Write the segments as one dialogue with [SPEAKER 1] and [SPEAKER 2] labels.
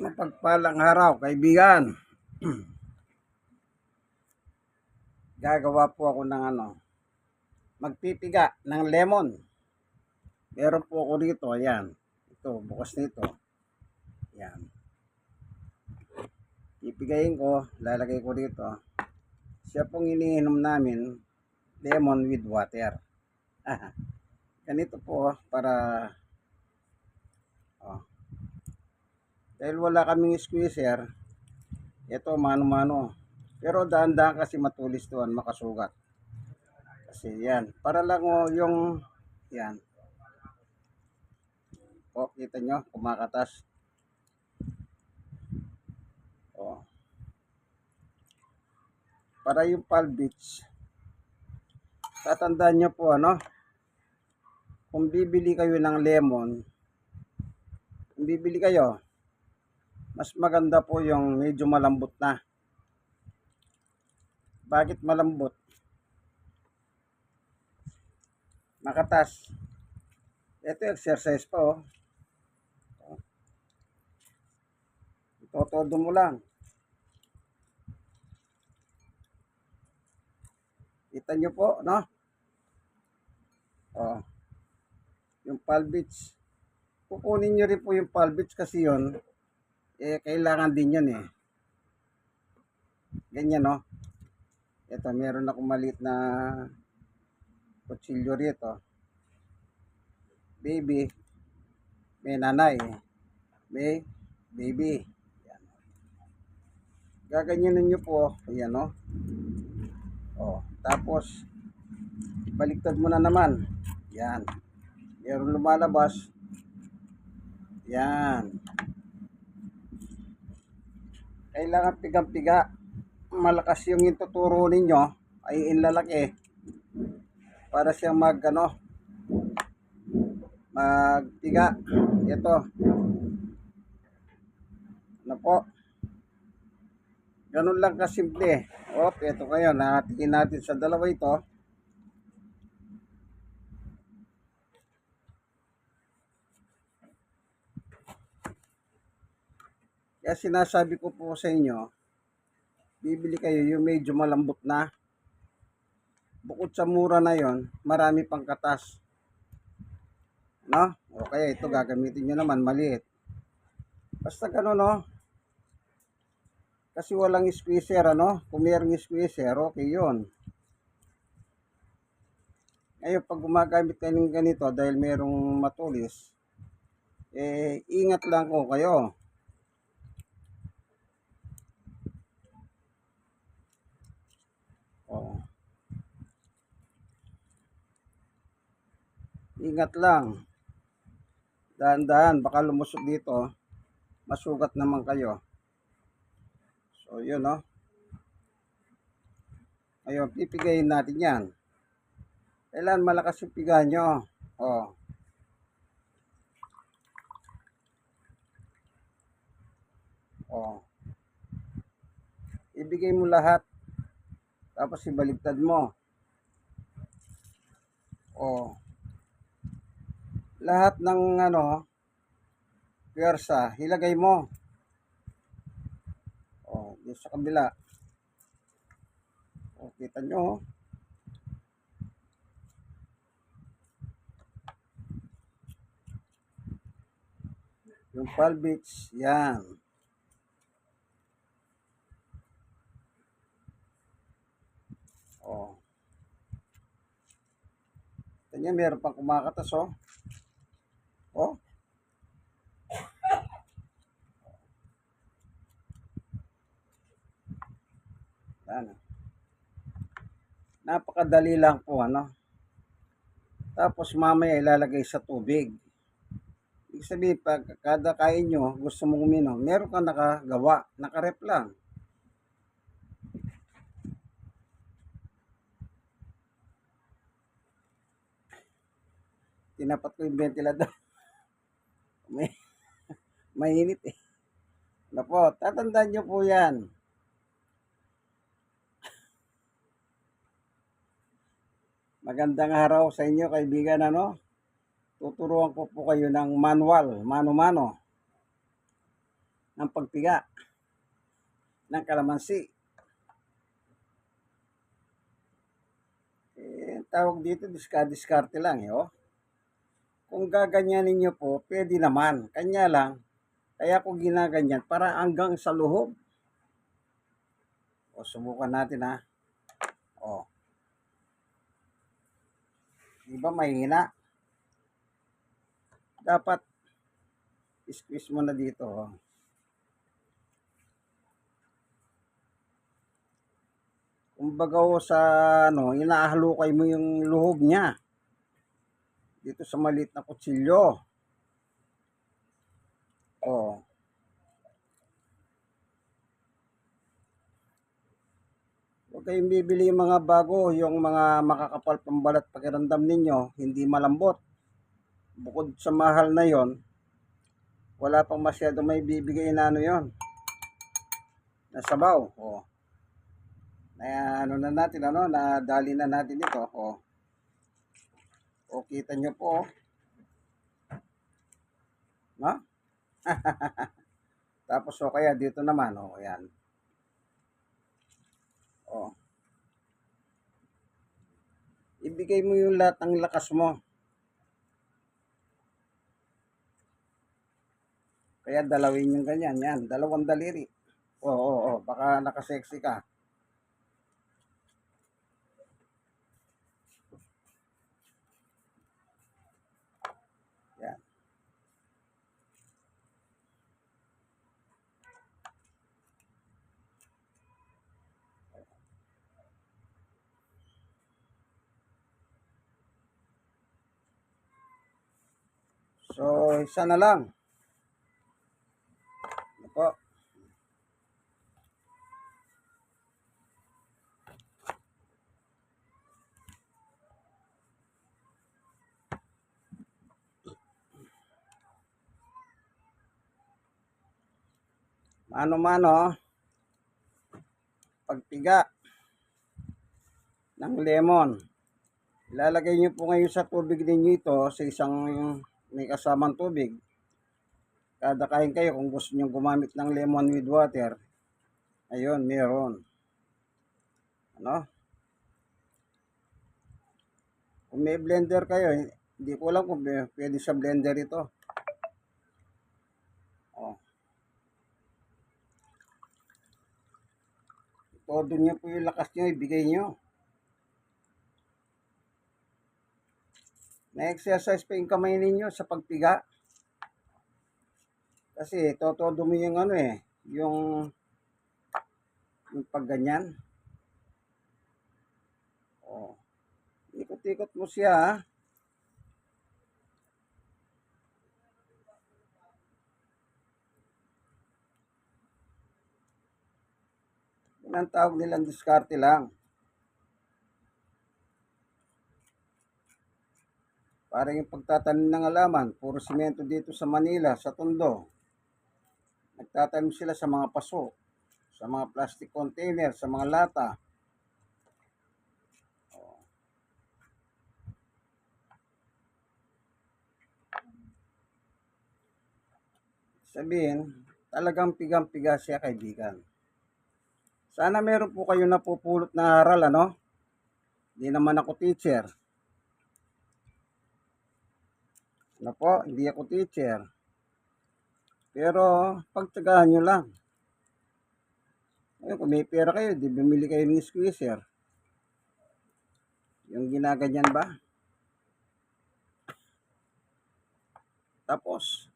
[SPEAKER 1] Mapagpalang araw, kaibigan. Gagawa po ako ng ano, magpipiga ng lemon. Meron po ako dito, ayan. Ito, bukas nito. Ayan. Pipigayin ko, lalagay ko dito. Siya pong iniinom namin, lemon with water. Ganito po, para oh, dahil wala kaming squeezer, ito mano-mano. Pero daan-daan kasi matulis doon, makasugat. Kasi yan. Para lang o yung, yan. O, kita nyo, kumakatas. O. Para yung palbits, tatandaan nyo po ano, kung bibili kayo ng lemon, kung bibili kayo, mas maganda po yung medyo malambot na. Bakit malambot? Makatas. Ito exercise pa oh. Itotodo mo lang. Kita nyo po, no? Oh. Yung palbits. Kukunin nyo rin po yung palbits kasi yon eh, kailangan din yun eh. Ganyan, no? Ito, meron akong maliit na kutsilyo rito. Baby, may nanay, may baby. Yan. Gaganyanin nyo po, ayan, no? Oh, tapos, baliktad mo na naman. Yan. Meron lumalabas. Yan kailangan pigang-piga. Malakas yung ituturo ninyo ay inlalaki para siyang mag ano magpiga. Ito. Ano po? Ganun lang kasimple. Op, ito kayo. Nahatiin natin sa dalawa ito. Kaya sinasabi ko po sa inyo, bibili kayo yung medyo malambot na. Bukod sa mura na yon, marami pang katas. No? O kaya ito gagamitin nyo naman maliit. Basta gano'n no. Kasi walang squeezer ano. Kung mayroong squeezer, okay yun. Ngayon, pag gumagamit kayo ng ganito dahil mayroong matulis, eh, ingat lang ko kayo. Oh. Ingat lang. Dahan-dahan, baka lumusog dito. Masugat naman kayo. So, yun, no? Ayun, pipigayin natin yan. Kailan malakas yung piga nyo. Oh. Oh. Ibigay mo lahat tapos ibaliktad mo. O. Lahat ng ano, pwersa, hilagay mo. O, dito sa kabila. O, kita nyo. oh. Yung palbits, yan. Oh. Kanya meron pang kumakatas oh. Oh. Ano? Napakadali lang po ano. Tapos mamaya ilalagay sa tubig. Ibig sabihin, pag kada kain nyo, gusto mong uminom, meron kang nakagawa, nakarep lang. tinapat ko yung ventilador. May, mainit eh. Ano po, tatandaan nyo po yan. Magandang araw sa inyo kaibigan ano. Tuturuan ko po kayo ng manual, mano-mano. ng pagpiga ng kalamansi. Eh, tawag dito, diska-diskarte lang, eh, oh. Kung gaganyanin nyo po, pwede naman. Kanya lang, kaya ko ginaganyan para hanggang sa luhob. O, subukan natin ha. O. Di ba mahina? Dapat squeeze mo na dito. Oh. Kumbaga o sa ano, inahalukay mo yung luhob niya. Dito sa maliit na kutsilyo. Oh. Huwag kayong bibili yung mga bago, yung mga makakapal pambalat pakiramdam ninyo, hindi malambot. Bukod sa mahal na yon, wala pang masyado may bibigay na ano yon. Nasabaw. Oh. Na ano na natin, ano, nadali na natin ito. Oh. O, kita nyo po. oh. No? Tapos o kaya dito naman, o, oh, ayan. O. Ibigay mo yung lahat ng lakas mo. Kaya dalawin yung ganyan, yan. Dalawang daliri. Oo, oo, oo. Baka nakasexy ka. Yan. So, isa na lang. Ano? Mano-mano, pagpiga ng lemon. Ilalagay nyo po ngayon sa tubig ninyo ito sa isang may kasamang tubig. Kada kain kayo kung gusto nyo gumamit ng lemon with water. Ayun, meron. Ano? Kung may blender kayo, hindi ko alam kung pwede sa blender ito. Oh. Todo nyo po yung lakas nyo, ibigay nyo. Na-exercise pa yung kamay ninyo sa pagpiga. Kasi totodo mo yung ano eh, yung yung pagganyan. Oh. Ikot-ikot mo siya. ah. Yan ang tawag nilang diskarte lang. Parang yung pagtatanim ng alaman, puro simento dito sa Manila, sa Tondo. Nagtatanim sila sa mga paso, sa mga plastic container, sa mga lata. Sabihin, talagang pigang-piga siya kaibigan. Sana meron po kayo napupulot na aral, ano? Hindi naman ako teacher. Ano po, hindi ako teacher. Pero, pagtsagaan nyo lang. Ayun, kung may pera kayo, di bumili kayo ng squeezer. Yung ginaganyan ba? Tapos,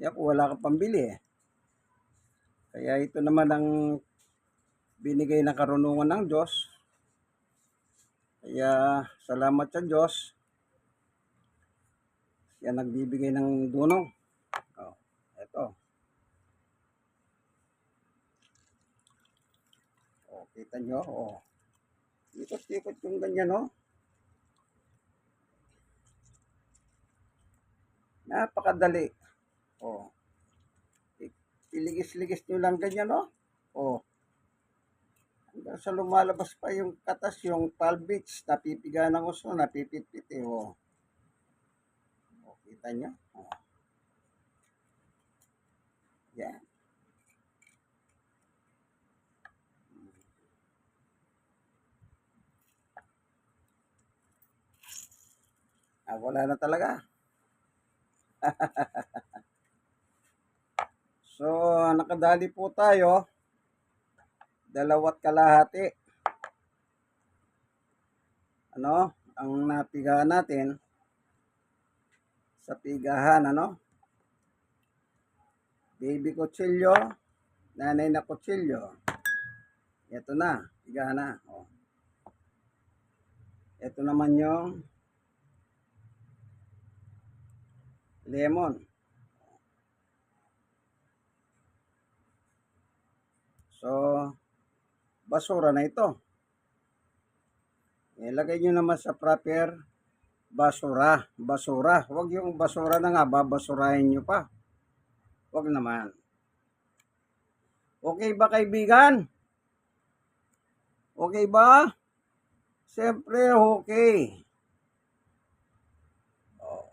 [SPEAKER 1] yan kung wala kang pambili eh. Kaya ito naman ang binigay ng karunungan ng Diyos. Kaya salamat sa Diyos. Yan nagbibigay ng dunong. Oh, ito. Oh, kita nyo? Oh. Ikot-ikot yung ganyan, oh. Napakadali. Oh. Iligis-ligis nyo lang ganyan, oh. Oh. Hanggang sa lumalabas pa yung katas, yung palbits, napipiga ng uso, napipit-pit, eh, oh. Kita nyo? Oh. Yan. Ah, wala na talaga. so, nakadali po tayo. Dalawat kalahati. Ano? Ang napiga natin sa pigahan, ano? Baby kutsilyo, nanay na kutsilyo. Ito na, pigahan na. Oh. Ito naman yung lemon. So, basura na ito. Ilagay nyo naman sa proper basura. Basura. Huwag yung basura na nga, babasurahin nyo pa. Huwag naman. Okay ba kaibigan? Okay ba? Siyempre, okay. Oh.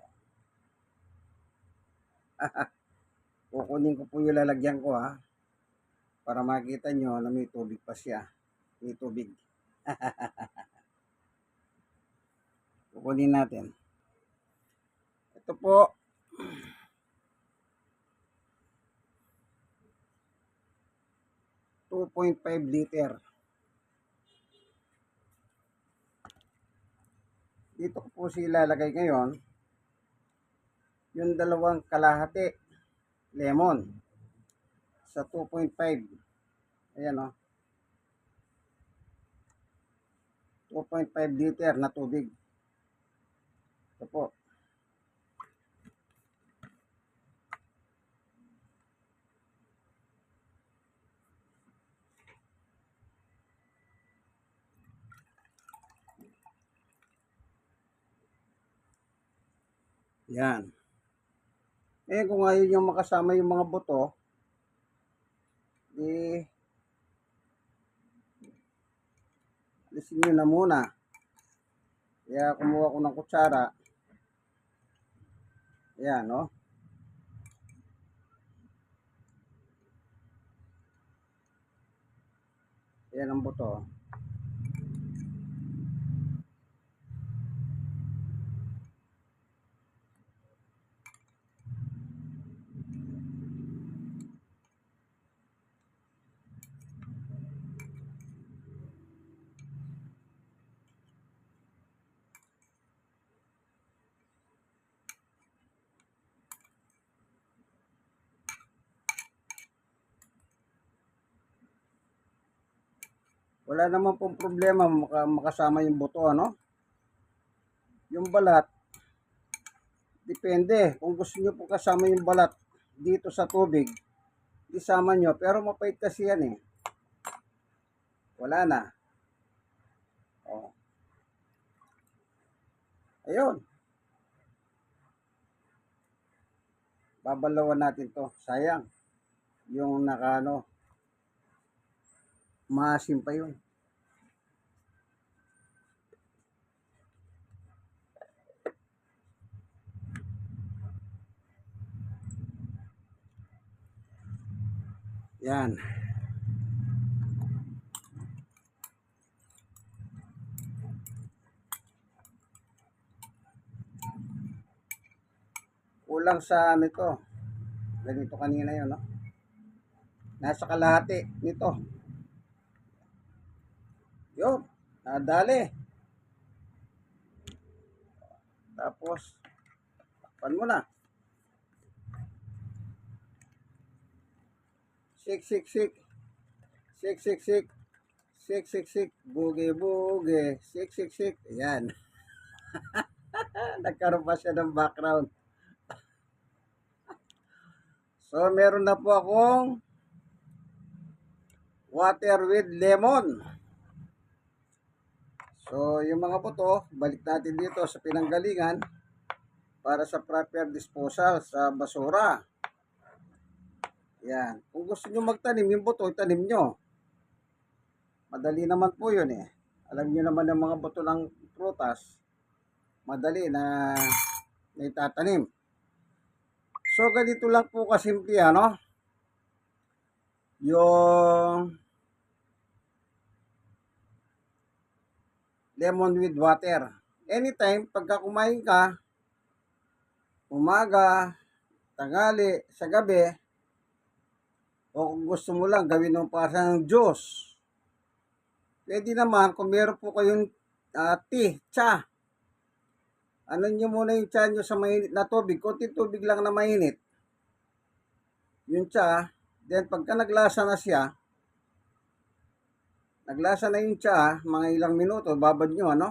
[SPEAKER 1] Kukunin ko po yung lalagyan ko ha. Para makita nyo na may tubig pa siya. May tubig. Kukunin natin. Ito po. Two point five liter. Dito ko po sila ilalagay ngayon. Yung dalawang kalahati lemon sa 2.5. Ayan o. 2.5 liter na tubig. Ito po. Yan. Eh kung ayaw nyo makasama yung mga buto, eh, alisin nyo na muna. Kaya kumuha ko ng kutsara. Yan, no? Yan ang buto. Wala naman pong problema maka, makasama yung buto, ano? Yung balat, depende. Kung gusto nyo po kasama yung balat dito sa tubig, isama nyo. Pero mapait kasi yan eh. Wala na. Oh. Ayun. Babalawan natin to. Sayang. Yung nakano, maasim pa yun. Yan. Kulang sa ano ito. Ganito kanina yun, no? Nasa kalahati nito. Yun, nadali. Tapos, takpan mo na. Sik, sik, sik. Sik, sik, sik. Sik, sik, sik. Buge, buge. Sik, sik, sik. Ayan. Nagkaroon pa siya ng background. So, meron na po akong water with lemon. So, yung mga buto, balik natin dito sa pinanggalingan para sa proper disposal sa basura. Yan. Kung gusto nyo magtanim, yung buto, itanim nyo. Madali naman po yun eh. Alam nyo naman ng mga buto ng prutas, madali na, na itatanim. So, ganito lang po kasimple, ano? Yung lemon with water. Anytime, pagka kumain ka, umaga, tangali, sa gabi, o kung gusto mo lang gawin mo parang Diyos. Pwede naman kung meron po kayong ah, tea, cha. Ano nyo muna yung cha nyo sa mainit na tubig. Kunti tubig lang na mainit. Yung cha, then pagka naglasa na siya, naglasa na yung cha, mga ilang minuto, babad nyo, ano?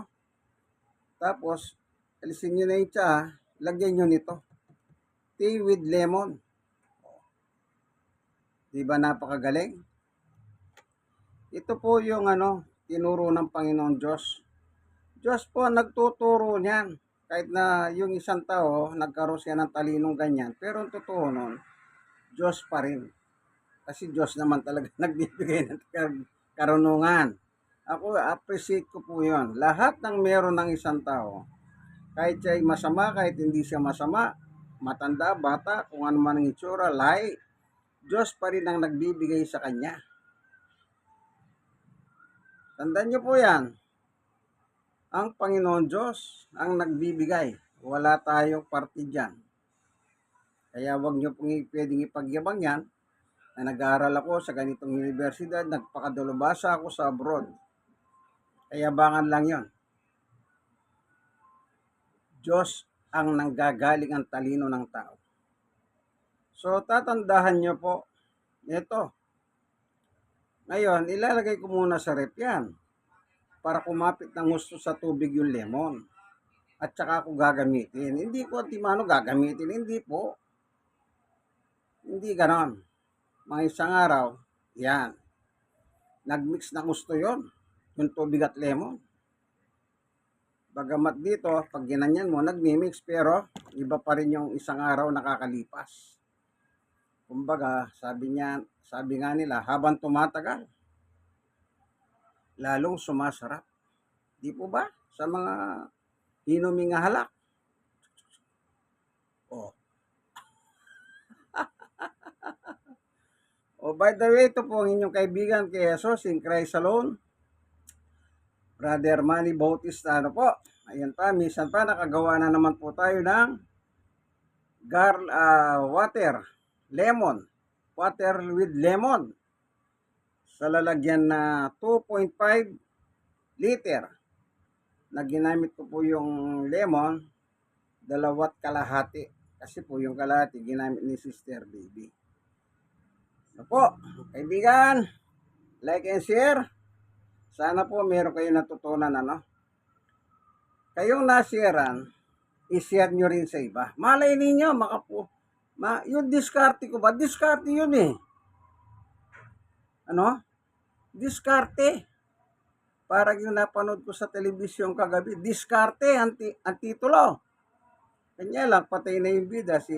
[SPEAKER 1] Tapos, alisin nyo na yung cha, lagyan nyo nito. Tea with lemon. Di ba napakagaling? Ito po yung ano, tinuro ng Panginoon Diyos. Diyos po nagtuturo niyan. Kahit na yung isang tao, nagkaroon siya ng talinong ganyan. Pero ang totoo nun, Diyos pa rin. Kasi Diyos naman talaga nagbibigay ng karunungan. Ako, appreciate ko po yon. Lahat ng meron ng isang tao, kahit siya masama, kahit hindi siya masama, matanda, bata, kung ano man ang itsura, lahi, Diyos pa rin ang nagbibigay sa kanya. Tandaan niyo po yan. Ang Panginoon Diyos ang nagbibigay. Wala tayong parte dyan. Kaya wag niyo pong pwedeng ipagyabang yan na nag-aaral ako sa ganitong universidad, nagpakadulubasa ako sa abroad. Kaya lang yon. Diyos ang nanggagaling ang talino ng tao. So, tatandahan niyo po, ito. Ngayon, ilalagay ko muna sa rep yan para kumapit ng gusto sa tubig yung lemon. At saka ako gagamitin. Hindi ko timano gagamitin. Hindi po. Hindi ganon. Mga isang araw, yan. Nagmix na gusto yon Yung tubig at lemon. Bagamat dito, pag ginanyan mo, nagmimix pero iba pa rin yung isang araw nakakalipas. Kumbaga, sabi niya, sabi nga nila, habang tumatagal, lalong sumasarap. Di po ba? Sa mga inuming halak. Oh. Oh, by the way, ito po ang inyong kaibigan kay Jesus in Christ alone. Brother Manny Bautista, ano po? Ayan pa, minsan pa nakagawa na naman po tayo ng gar ah, water, lemon, water with lemon sa lalagyan na 2.5 liter na ginamit ko po yung lemon dalawat kalahati kasi po yung kalahati ginamit ni Sister Baby. Ano po, kaibigan, like and share. Sana po meron kayo natutunan ano. Kayong nasharean, i-share nyo rin sa iba. Malay ninyo, makapu ma, yung diskarte ko ba? Diskarte yun eh. Ano? Diskarte. Parang yung napanood ko sa telebisyon kagabi, diskarte ang, ti- ang titulo. Kanya lang, patay na yung bida si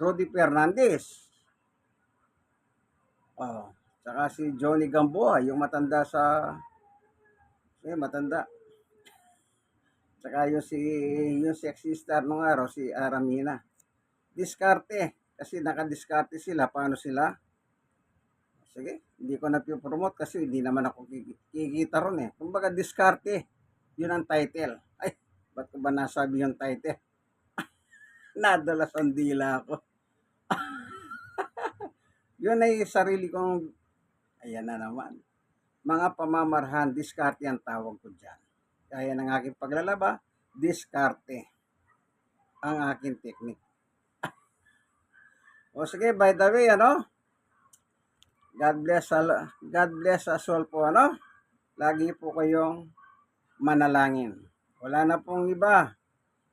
[SPEAKER 1] Rodi Fernandez. Oh, saka si Johnny Gamboa, yung matanda sa eh, matanda. Saka yung si yung sexy star nung araw si Aramina. Diskarte kasi nakadiskarte sila paano sila? Sige, hindi ko na promote kasi hindi naman ako kiki- kikita ron eh. Kumbaga diskarte, yun ang title. Ay, ba't ko ba nasabi yung title? Nadala sa dila ako. Yun ay sarili kong, ayan na naman. Mga pamamarhan, diskarte ang tawag ko dyan. Kaya ng aking paglalaba, diskarte ang aking technique. o sige, by the way, ano? God bless all, God bless us all po, ano? Lagi po kayong manalangin. Wala na pong iba.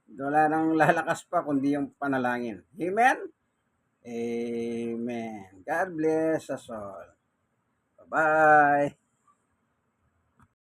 [SPEAKER 1] Wala nang lalakas pa kundi yung panalangin. Amen? Amen. God bless us all. Bye-bye.